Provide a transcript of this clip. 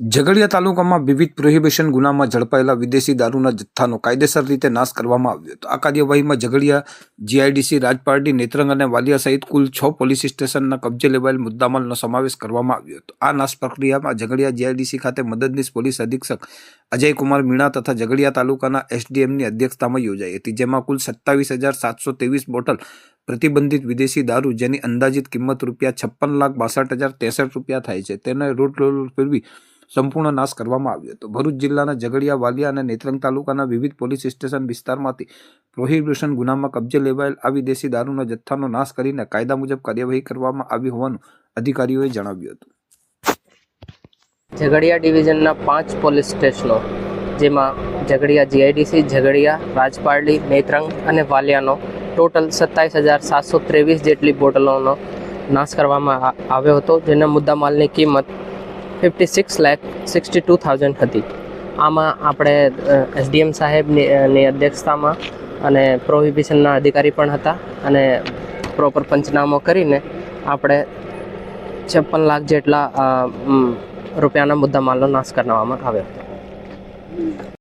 ઝઘડિયા તાલુકામાં વિવિધ પ્રોહિબિશન ગુનામાં ઝડપાયેલા વિદેશી દારૂના જથ્થાનો કાયદેસર રીતે નાશ કરવામાં આવ્યો હતો. આ કાર્યવાહીમાં ઝઘડિયા જીઆઈડીસી રાજપારડી, નેત્રંગ અને વાલિયા સહિત કુલ છ પોલીસ સ્ટેશનના કબજે લેવાયેલ મુદ્દામાલનો સમાવેશ કરવામાં આવ્યો હતો. આ નાશ પ્રક્રિયામાં ઝઘડિયા જીઆઈડીસી ખાતે મદદનીશ પોલીસ અધિક્ષક અજયકુમાર મીણા તથા ઝઘડિયા તાલુકાના એસડીએમની અધ્યક્ષતામાં યોજાઈ હતી, જેમાં કુલ સત્તાવીસ હજાર સાતસો ત્રેવીસ બોટલ પ્રતિબંધિત વિદેશી દારૂ જેની અંદાજિત કિંમત રૂપિયા છપ્પન લાખ બાસઠ હજાર ત્રેસઠ રૂપિયા થાય છે. તેને રૂટ ફેરવી સંપૂર્ણ નાશ કરવામાં આવ્યો હતો. ભરૂચ જિલ્લાના ઝઘડિયા, વાલિયા અને નેત્રંગ તાલુકાના વિવિધ પોલીસ સ્ટેશન વિસ્તારમાંથી પ્રોહિબિશન ગુનામાં કબજે લેવાયેલ આ વિદેશી દારૂનો જથ્થાનો નાશ કરીને કાયદા મુજબ કાર્યવાહી કરવામાં આવી હોવાનું અધિકારીઓએ જણાવ્યું હતું. ઝઘડિયા ડિવિઝનના પાંચ પોલીસ સ્ટેશનો, જેમાં ઝઘડિયા જીઆઈડીસી, ઝઘડિયા, રાજપારડી, નેત્રંગ અને વાલિયાનો ટોટલ સત્તાવીસ હજાર સાતસો ત્રેવીસ જેટલી બોટલોનો નાશ કરવામાં આવ્યો હતો, જેના મુદ્દામાલની કિંમત fifty six lakh sixty two thousand હતી. આમાં આપણે એસડીએમ સાહેબની અધ્યક્ષતામાં અને પ્રોહિબિશનના અધિકારી પણ હતા અને પ્રોપર પંચનામો કરીને આપણે છપ્પન લાખ જેટલા રૂપિયાના મુદ્દામાલનો નાશ કરવામાં આવ્યો હતો.